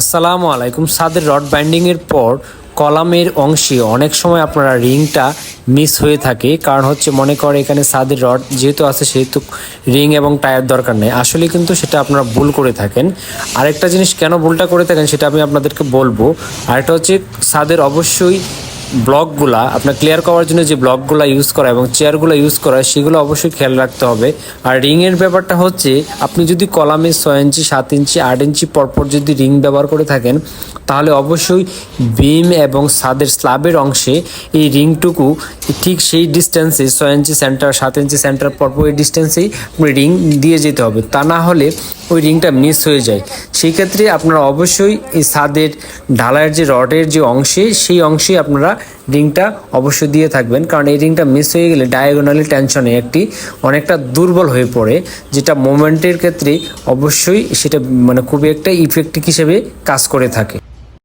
আসসালামু আলাইকুম। সাদের রড বাইন্ডিংয়ের পর কলামের অংশে অনেক সময় আপনারা রিংটা মিস হয়ে থাকে। কারণ হচ্ছে মনে করে এখানে সাদের রড যেহেতু আছে, সেহেতু রিং এবং টায়ার দরকার নেই। আসলে কিন্তু সেটা আপনারা ভুল করে থাকেন। আরেকটা জিনিস কেন ভুলটা করে থাকেন সেটা আমি আপনাদেরকে বলব। আরেকটা হচ্ছে সাদের অবশ্যই ব্লকগুলা, আপনার ক্লিয়ার করার জন্য যে ব্লকগুলো ইউজ করা এবং চেয়ারগুলো ইউজ করা, সেগুলো অবশ্যই খেয়াল রাখতে হবে। আর রিংয়ের ব্যাপারটা হচ্ছে, আপনি যদি কলামে ছয় ইঞ্চি, সাত ইঞ্চি, আট ইঞ্চি পরপর যদি রিং ব্যবহার করে থাকেন, তাহলে অবশ্যই বিম এবং ছাদের স্ল্যাবের অংশে এই রিংটুকু ঠিক সেই ডিস্টেন্সে ছয় ইঞ্চি সেন্টার সাত ইঞ্চি সেন্টার পরপর এই ডিস্টেন্সেই রিং দিয়ে যেতে হবে। তা না হলে ওই রিংটা মিস হয়ে যায়। সেই ক্ষেত্রে আপনারা অবশ্যই এই ছাদের ঢালাইয়ের যে রডের যে অংশে, সেই অংশে আপনারা রিংটা অবশ্যই দিয়ে থাকবেন। কারণ এই রিংটা মিস হয়ে গেলে ডায়াগোনালি টেনশনে একটি অনেকটা দুর্বল হয়ে পড়ে, যেটা মোমেন্টের ক্ষেত্রে অবশ্যই সেটা মানে খুবই একটা ইফেক্টিভ হিসেবে কাজ করে থাকে।